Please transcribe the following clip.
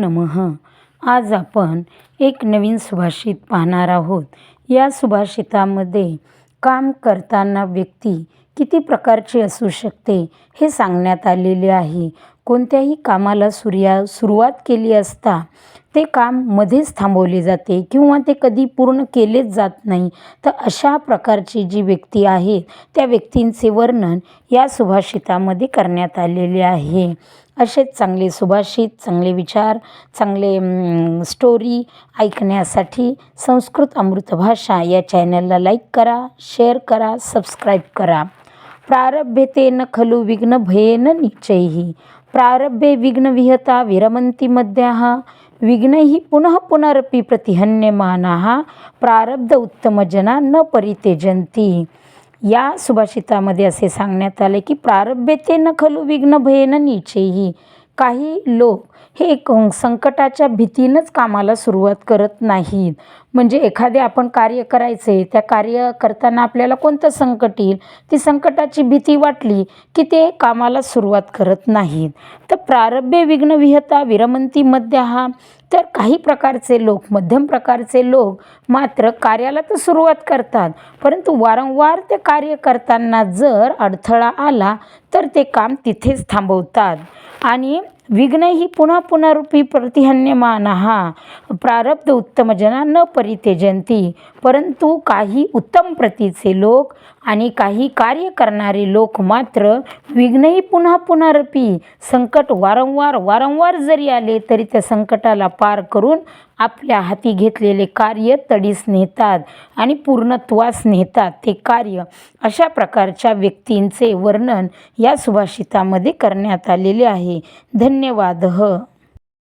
नमः. आज आपण एक नवीन सुभाषित पाहणार आहोत. या सुभाषितामध्ये काम करताना व्यक्ती किती प्रकारची असू शकते हे सांगण्यात आलेले आहे. कोणत्याही कामाला सूर्या सुरुवात केली असता ते काम मध्येच थांबवले जाते किंवा ते कधी पूर्ण केलेच जात नाही. तर अशा प्रकारची जी व्यक्ती आहे त्या व्यक्तींचे वर्णन या सुभाषितामध्ये करण्यात आलेले आहे. असेच चांगले सुभाषित चांगले विचार चांगले स्टोरी ऐकण्यासाठी संस्कृत अमृतभाषा या चॅनलला लाईक करा शेअर करा सबस्क्राईब करा. प्रारभ्यतेन खलु विघ्न भयेन निश्चैः प्रारभ्ये विघ्नविहता विरमन्ति मध्याः विघ्नैः पुनः पुनरपि प्रतिहन्यमानाः। प्रारब्ध उत्तमजना न परित्यजन्ति। या सुभाषितामध्ये असे सांगण्यात आले की प्रारब्धते न खलु विघ्न भयेन काही लोक हे एक संकटाच्या भीतीनंच कामाला सुरुवात करत नाहीत. म्हणजे एखादे आपण कार्य करायचे त्या कार्य करताना आपल्याला कोणतं संकट येईल? ती संकटाची भीती वाटली की ते कामाला सुरुवात करत नाहीत. तर प्रारब्धे विघ्नविहता विरमंती मध्य हा तर काही प्रकारचे लोक मध्यम प्रकारचे लोक मात्र कार्याला तर सुरुवात करतात. परंतु वारंवार ते कार्य करताना जर अडथळा आला तर ते काम तिथेच थांबवतात. आणि विघ्नही पुनः पुन्हा पुनरुपी प्रतिहन्यमान। हा प्रारब्ध उत्तमजना न परित्यजंती परंतु काही उत्तम प्रतीचे लोक आणि काही कार्य करणारे लोक मात्र विघ्नही पुन्हा पुनरपी संकट वारंवार वारंवार जरी आले तरी त्या संकटाला पार करून आपल्या हाती घेतलेले कार्य तडीस नेतात आणि पूर्णत्वास नेतात ते कार्य अशा प्रकारच्या व्यक्तींचे वर्णन या सुभाषितामध्ये करण्यात आलेले आहे. धन्यवाद.